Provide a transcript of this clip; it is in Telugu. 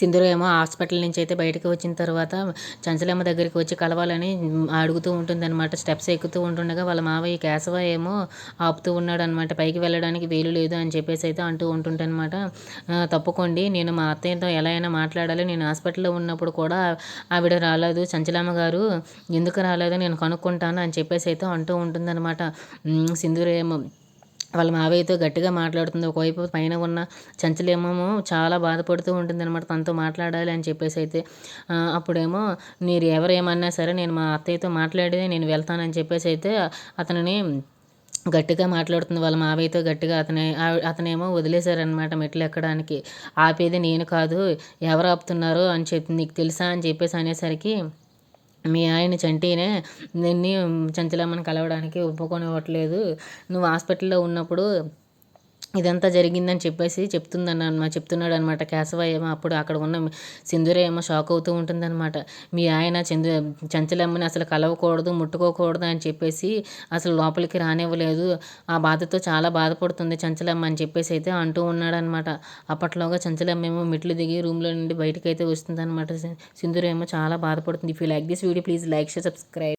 సింధూర ఏమో హాస్పిటల్ నుంచి అయితే బయటకు వచ్చిన తర్వాత చంచలమ్మ దగ్గరికి వచ్చి కలవాలని అడుగుతూ ఉంటుందన్నమాట. స్టెప్స్ ఎక్కుతూ ఉంటుండగా వాళ్ళ మావయ్య కేశవ ఏమో ఆపుతూ ఉన్నాడు అనమాట పైకి వెళ్ళడానికి వీలు లేదు అని చెప్పేసి అయితే అంటూ ఉంటుంటనమాట తప్పుకోండి. నేను మా అత్తయ్యతో ఎలా అయినా మాట్లాడాలి. నేను హాస్పిటల్లో ఉన్నప్పుడు కూడా ఆవిడ రాలేదు. చంచలమ్మ గారు ఎందుకు రాలేదు? నేను కనుక్కుంటాను అని చెప్పేసి అయితే అంటూ ఉంటుందన్నమాట. సింధురేమో వాళ్ళ మావయ్యతో గట్టిగా మాట్లాడుతుంది. ఒకవైపు పైన ఉన్న చంచలేమో చాలా బాధపడుతూ ఉంటుంది అనమాట తనతో మాట్లాడాలి అని చెప్పేసి అయితే. అప్పుడేమో మీరు ఎవరేమన్నా సరే నేను మా అత్తయ్యతో మాట్లాడి నేను వెళ్తానని చెప్పేసి అయితే అతనిని గట్టిగా మాట్లాడుతుంది. వాళ్ళ మావయ్యతో గట్టిగా అతనే అతనేమో వదిలేశారనమాట మెట్లు ఎక్కడానికి. ఆపేది నేను కాదు ఎవరు ఆపుతున్నారు అని చెప్పి నీకు తెలుసా అని చెప్పేసి అనేసరికి మీ ఆయన చంటినే నిన్ను చంచలమ్మని కలవడానికి ఒప్పుకొనివ్వట్లేదు నువ్వు హాస్పిటల్లో ఉన్నప్పుడు ఇదంతా జరిగిందని చెప్పేసి చెప్తుందన్న చెప్తున్నాడు అనమాట కేశవయ్య ఏమో అప్పుడు అక్కడ ఉన్న సింధూర ఏమో షాక్ అవుతూ ఉంటుందన్నమాట. మీ ఆయన చందు చంచలమ్మని అసలు కలవకూడదు ముట్టుకోకూడదు అని చెప్పేసి అసలు లోపలికి రానివ్వలేదు. ఆ బాధతో చాలా బాధపడుతుంది చంచలమ్మ అని చెప్పేసి అయితే అంటూ ఉన్నాడనమాట అప్పట్లోగా చంచలమ్మ ఏమో మెట్లు దిగి రూమ్లో నుండి బయటకు అయితే వస్తుందన్నమాట సింధూర ఏమో చాలా బాధపడుతుంది. If you like this video please like share subscribe